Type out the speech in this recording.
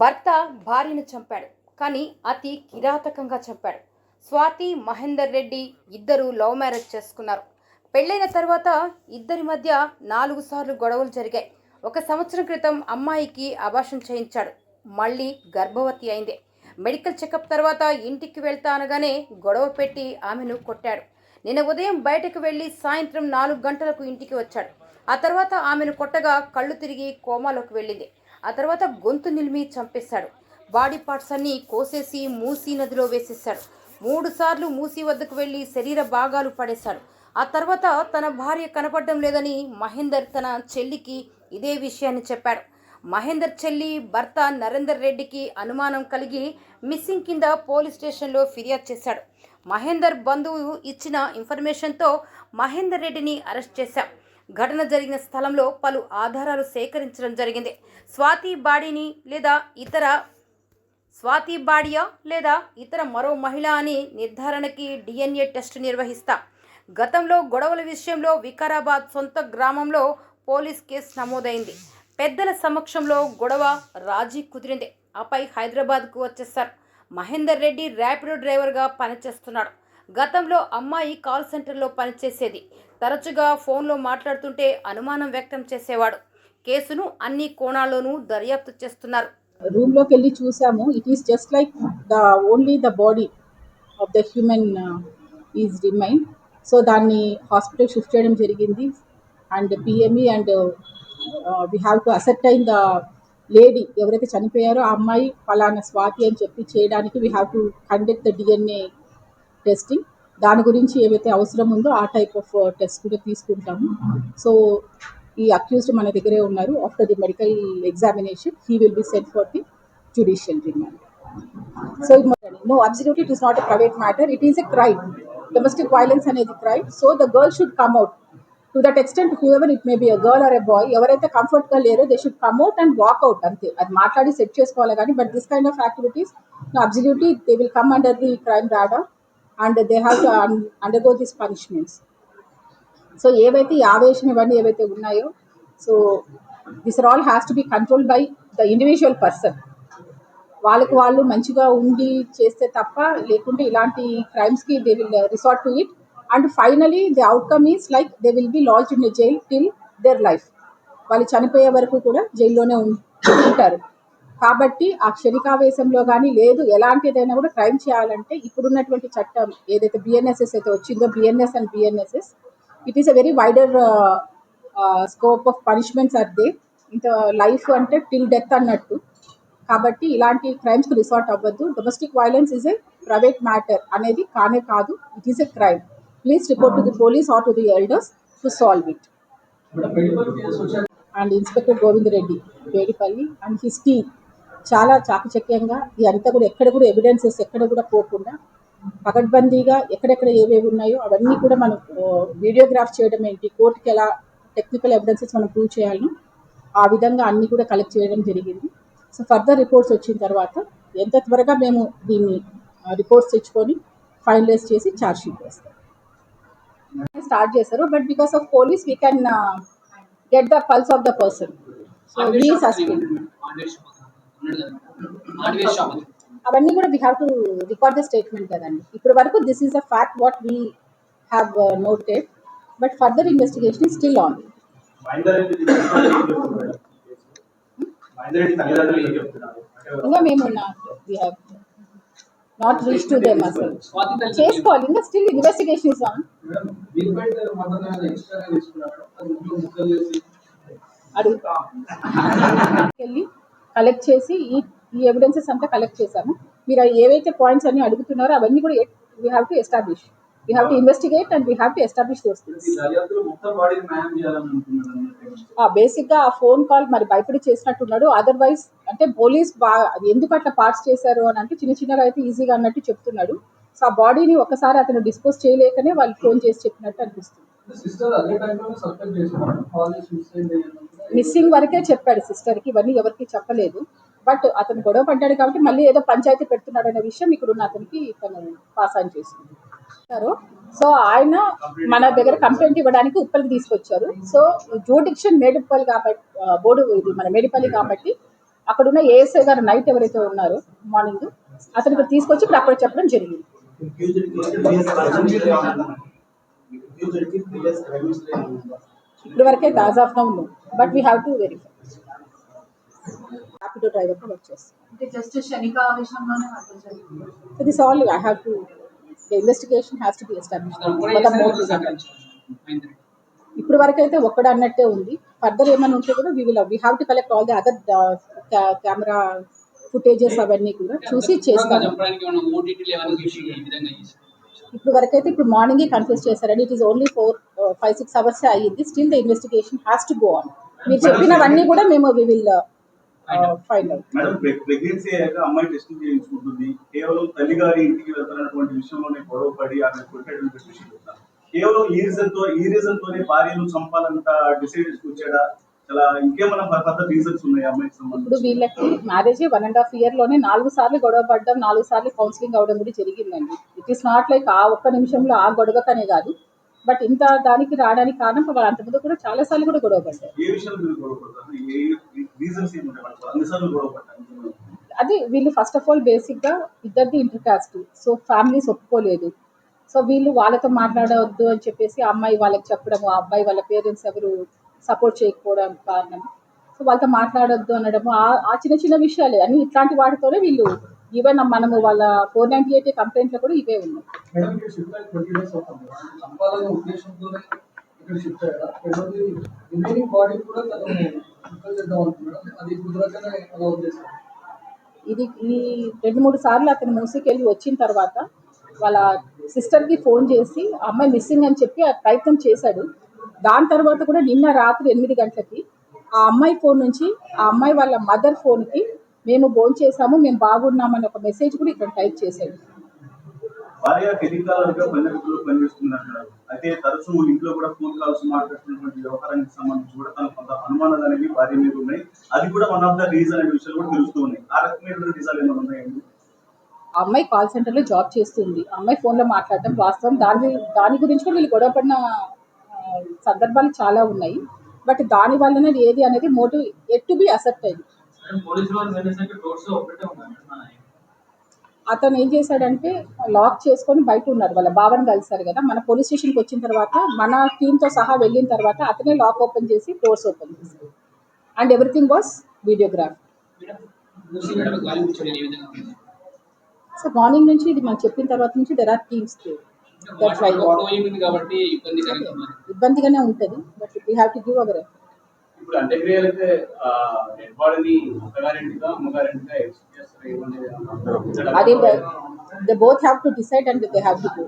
భర్త భార్యను చంపాడు. కానీ అతి కిరాతకంగా చంపాడు. స్వాతి మహేందర్ రెడ్డి ఇద్దరు లవ్ మ్యారేజ్ చేసుకున్నారు. పెళ్ళైన తర్వాత ఇద్దరి మధ్య నాలుగు సార్లు గొడవలు జరిగాయి. ఒక సంవత్సరం క్రితం అమ్మాయికి అభాషణ చేయించాడు. మళ్ళీ గర్భవతి అయింది. మెడికల్ చెకప్ తర్వాత ఇంటికి వెళ్తా అనగానే గొడవ పెట్టి ఆమెను కొట్టాడు. నిన్న ఉదయం బయటకు వెళ్ళి సాయంత్రం నాలుగు గంటలకు ఇంటికి వచ్చాడు. ఆ తర్వాత ఆమెను కొట్టగా కళ్ళు తిరిగి కోమాలోకి వెళ్ళింది. ఆ తర్వాత గొంతు నిలిమి చంపేశాడు. బాడీ పార్ట్స్ అన్ని కోసేసి మూసీ నదిలో వేసేశాడు. మూడు సార్లు మూసీ వద్దకు వెళ్ళి శరీర భాగాలు పడేశాడు. ఆ తర్వాత తన భార్య కనపడడం లేదని మహేందర్ తన చెల్లికి ఇదే విషయాన్ని చెప్పాడు. మహేందర్ చెల్లి భర్త నరేందర్ రెడ్డికి అనుమానం కలిగి మిస్సింగ్ కింద పోలీస్ స్టేషన్లో ఫిర్యాదు చేశాడు. మహేందర్ బంధువు ఇచ్చిన ఇన్ఫర్మేషన్తో మహేందర్ రెడ్డిని అరెస్ట్ చేశాం. ఘటన జరిగిన స్థలంలో పలు ఆధారాలు సేకరించడం జరిగింది. స్వాతి బాడీని లేదా ఇతర స్వాతి బాడియా లేదా ఇతర మరో మహిళ అని నిర్ధారణకి డిఎన్ఏ టెస్ట్ నిర్వహిస్తా. గతంలో గొడవల విషయంలో వికారాబాద్ సొంత గ్రామంలో పోలీస్ కేసు నమోదైంది. పెద్దల సమక్షంలో గొడవ రాజీ కుదిరింది. ఆపై హైదరాబాద్కు వచ్చేశారు. మహేందర్ రెడ్డి ర్యాపిడో డ్రైవర్గా పనిచేస్తున్నాడు. గతంలో అమ్మాయి కాల్ సెంటర్లో పనిచేసేది. తరచుగా ఫోన్లో మాట్లాడుతుంటే అనుమానం వ్యక్తం చేసేవాడు. కేసును అన్ని కోణాల్లోనూ దర్యాప్తు చేస్తున్నారు. రూమ్లోకి వెళ్ళి చూసాము. It is just like the only the body of the human is remain so దాన్ని హాస్పిటల్ షిఫ్ట్ చేయడం జరిగింది. And PME and we have to ascertain the lady ఎవరైతే చనిపోయారో ఆ అమ్మాయి ఫలానా స్వాతి అని చెప్పి చేయడానికి we have to conduct the DNA testing దాని గురించి ఏవైతే అవసరం ఉందో ఆ టైప్ ఆఫ్ టెస్ట్ కూడా తీసుకుంటాము. సో ఈ అక్యూజ్డ్ మన దగ్గరే ఉన్నారు. After the medical examination he will be set for the judicial remand so no absolutely it is not a private matter it is a crime domestic violence అనేది crime so the girl should come out to that extent whoever it may be a girl or a boy ఎవరైతే కంఫర్ట్గా లేరో they should come out and walk out అంతే. అది మాట్లాడి set చేసుకోవాలి కానీ but this kind of activities absolutely they will come under the crime Rada and they have to undergo this punishments so ఏవైతే ఈ ఆవేశం ఇవన్నీ ఏవైతే ఉన్నాయో so this are all has to be control by the individual person వాళ్ళకి వాళ్ళు మంచిగా ఉండి చేస్తే తప్ప లేకుంటే ఇలాంటి క్రైమ్స్కి they will resort to it and finally the outcome is like they will be lodge in jail till their life వాళ్ళు చనిపోయే వరకు కూడా జైల్లోనే ఉంటారు. కాబట్టి ఆ క్షణికావేశంలో కానీ లేదు ఎలాంటిదైనా కూడా క్రైమ్ చేయాలంటే ఇప్పుడున్నటువంటి చట్టం ఏదైతే బిఎన్ఎస్ఎస్ అయితే వచ్చిందో BNS and BNSS it is a very wider scope of punishments are they ఇంత లైఫ్ అంటే టిల్ డెత్ అన్నట్టు. కాబట్టి ఇలాంటి క్రైమ్స్కి రిసార్ట్ అవ్వద్దు. Domestic violence is a private matter అనేది కానే కాదు it is a crime please report to the police or to the elders to solve it and inspector Govind Reddy Vedipalli and his team చాలా చాకచక్యంగా ఇదంతా కూడా ఎక్కడ కూడా ఎవిడెన్సెస్ ఎక్కడ కూడా పోకుండా పకడ్బందీగా ఎక్కడెక్కడ ఏవేవి ఉన్నాయో అవన్నీ కూడా మనం వీడియోగ్రాఫ్ చేయడం ఏంటి కోర్టుకి ఎలా టెక్నికల్ ఎవిడెన్సెస్ మనం ప్రూవ్ చేయాలనో ఆ విధంగా అన్నీ కూడా కలెక్ట్ చేయడం జరిగింది. సో ఫర్దర్ రిపోర్ట్స్ వచ్చిన తర్వాత ఎంత త్వరగా మేము దీన్ని రిపోర్ట్స్ తెచ్చుకొని ఫైనలైజ్ చేసి ఛార్జ్ షీట్ వేస్తాం. స్టార్ట్ చేశారు but because of police we can get the pulse of the person so we suspend అవన్నీ కూడా we have to record the statement కదండి. ఇప్పటి వరకు this is a fact what we have noted but further investigation is still on ఇంకా మేము we have not reach to them అసలు. చేసుకోవాలి ఇంకా స్టిల్ ఇన్వెస్టిగేషన్ ఇస్ ఆన్ అడుగుతా వెళ్ళి కలెక్ట్ చేసి ఈ ఈ ఎవిడెన్సెస్ అంతా కలెక్ట్ చేశాము. మీరు ఏవైతే పాయింట్స్ అన్ని అడుగుతున్నారో అవన్నీ కూడా we have to establish we have to investigate and we have to establish those బేసిక్గా ఆ ఫోన్ కాల్ మరి భయపడి చేసినట్టున్నాడు. అదర్వైజ్ అంటే పోలీస్ బాగా ఎందుకు అట్లా పార్ట్స్ చేశారు అని అంటే చిన్న చిన్నగా అయితే ఈజీగా అన్నట్టు చెప్తున్నాడు. సో ఆ బాడీని ఒకసారి అతను డిస్పోజ్ చేయలేకనే వాళ్ళు ఫోన్ చేసి చెప్పినట్టు అనిపిస్తుంది. మిస్సింగ్ వరకే చెప్పాడు సిస్టర్కి ఇవన్నీ ఎవరికి చెప్పలేదు. బట్ అతను గొడవ పడ్డాడు కాబట్టి మళ్ళీ ఏదో పంచాయతీ పెడుతున్నాడు అనే విషయం ఇక్కడ ఉన్న అతనికి తను పాస్ ఆన్ చేసింది. సో ఆయన మన దగ్గర కంప్లైంట్ ఇవ్వడానికి ఉప్పల్కి తీసుకొచ్చారు. సో జూడిక్షన్ మేడిపల్లి కాబట్టి బోర్డు ఇది మన మేడిపల్లి కాబట్టి అక్కడ ఉన్న ఏఎస్ఐ గారు నైట్ ఎవరైతే ఉన్నారో మార్నింగ్ అతను ఇక్కడ తీసుకొచ్చి ఇప్పుడు అక్కడ చెప్పడం జరిగింది. ఇప్పటి వరకే as of now but we have to verify work చేస్తాం So this all I have to, the investigation has to be established. For the more reason. ఇప్పుడు వరకు అయితే ఒక్కడ అన్నట్టే ఉంది. ఫర్దర్ ఏమైనా ఉంటే కూడా we will we have to collect all the other camera footages అవన్నీ కూడా చూసి చేస్తాం చెప్పడానికి ఏమైనా ఓటీటీలు ఏమైనా చూసి ఈ విధంగా చేశారు? ఇప్పుడు వరకు అయితే ఇప్పుడు మార్నింగే కన్ఫ్యూజ్ చేశారండి. It is only four five six hours అయ్యింది. Still the investigation has to go on మీరు చెప్పినవన్నీ కూడా మేము we will find out madam pregnancy అయ్యాక అమ్మాయి టెస్టింగ్ చేయించుకుంటుంది. కేవలం తల్లి గారి ఇంటికి వెళ్తున్నటువంటి విషయంలోనే గొడవ పడి ఆమె కొట్టేటువంటి విషయం చెప్తాను కేవలం ఈ రీజన్తో ఈ రీజన్ తోనే భార్యను చంపాలంట డిసైడ్ వచ్చాడా ఇప్పుడు వీళ్ళకి మ్యారేజ్ వన్ అండ్ హాఫ్ ఇయర్లోనే నాలుగు సార్లు గొడవ పడడం నాలుగు సార్లు కౌన్సిలింగ్ అవడం కూడా జరిగిందండి. ఇట్ ఈస్ నాట్ లైక్ ఆ ఒక్క నిమిషంలో ఆ గొడవకనే కాదు. బట్ ఇంత దానికి రావడానికి కారణం వాళ్ళు అంతకుముందు కూడా చాలా సార్లు కూడా గొడవ పడ్డారు. గొడవ అది వీళ్ళు ఫస్ట్ ఆఫ్ ఆల్ బేసిక్గా ఇద్దరిది ఇంటర్ కాస్ట్ సో ఫ్యామిలీస్ ఒప్పుకోలేదు. సో వీళ్ళు వాళ్ళతో మాట్లాడవద్దు అని చెప్పేసి ఆ అమ్మాయి వాళ్ళకి చెప్పడం ఆ అబ్బాయి వాళ్ళ పేరెంట్స్ ఎవరు సపోర్ట్ చేయకపోవడం కారణం సో వాళ్ళతో మాట్లాడొద్దు అనడము ఆ చిన్న చిన్న విషయాలే. అని ఇట్లాంటి వాటితోనే వీళ్ళు ఈవెన్ మనము వాళ్ళ ఫోర్ నైన్టీ ఎయిట్ కంప్లైంట్లో కూడా ఇవే ఉన్నాయి. ఇది ఈ రెండు మూడు సార్లు అతను మూసికెళ్ళి వచ్చిన తర్వాత వాళ్ళ సిస్టర్కి ఫోన్ చేసి అమ్మాయి మిస్సింగ్ అని చెప్పి ప్రయత్నం చేశాడు. దాని తర్వాత కూడా నిన్న రాత్రి ఎనిమిది గంటలకి ఆ అమ్మాయి ఫోన్ నుంచి ఆ అమ్మాయి వాళ్ళ మదర్ ఫోన్కి మేము ఫోన్ చేసాము మేము బాగున్నామని ఒక మెసేజ్ కూడా ఇక్కడ టైప్ చేశాడు. భార్య టెలికాలర్గా బంధువులు పనిచేస్తున్నారు అయితే తరచూ ఇంట్లో కూడా ఫోన్ కాల్స్ మాట్లాడుతున్నటువంటి వ్యవహారానికి సంబంధించి కూడా తన కొంత అనుమానాలు అనేవి భార్య మీద ఉన్నాయి. అది కూడా వన్ ఆఫ్ ద రీజన్ అనే విషయాలు కూడా తెలుస్తూ ఉన్నాయి. ఆ రకమైనటువంటి నిజాలు ఏమైనా ఉన్నాయండి ఆ అమ్మాయి కాల్ సెంటర్లో జాబ్ చేస్తుంది. అమ్మాయి ఫోన్లో మాట్లాడటం వాస్తవం. దాని దాని గురించి కూడా వీళ్ళు గొడవపడిన ఆ, సందర్భాలు చాలా ఉన్నాయి. బట్ దాని వల్లనే ఏది అనేది motive at to be accept అయింది అతను ఏం చేశాడంటే లాక్ చేసుకొని బయట ఉన్నారు. వాళ్ళ బావని కలిశారు కదా. మన పోలీస్ స్టేషన్కి వచ్చిన తర్వాత మన టీంతో సహా వెళ్ళిన తర్వాత అతనే లాక్ ఓపెన్ చేసి డోర్స్ ఓపెన్ చేశారు and everything was videograph. So morning నుంచి ఇది మనం చెప్పిన తర్వాత నుంచి దెర్ ఆర్ టీమ్స్ కాబట్టి ఇబ్బందిగానే ఉంటుంది but we have to give our ఇప్పుడు అంత్యక్రియలైతే డెడ్ బాడీని అత్తగారింటిగా అమ్మగారింటిగా ఎక్స్చేంజ్ చేస్తారు అది they both have to decide and they have to go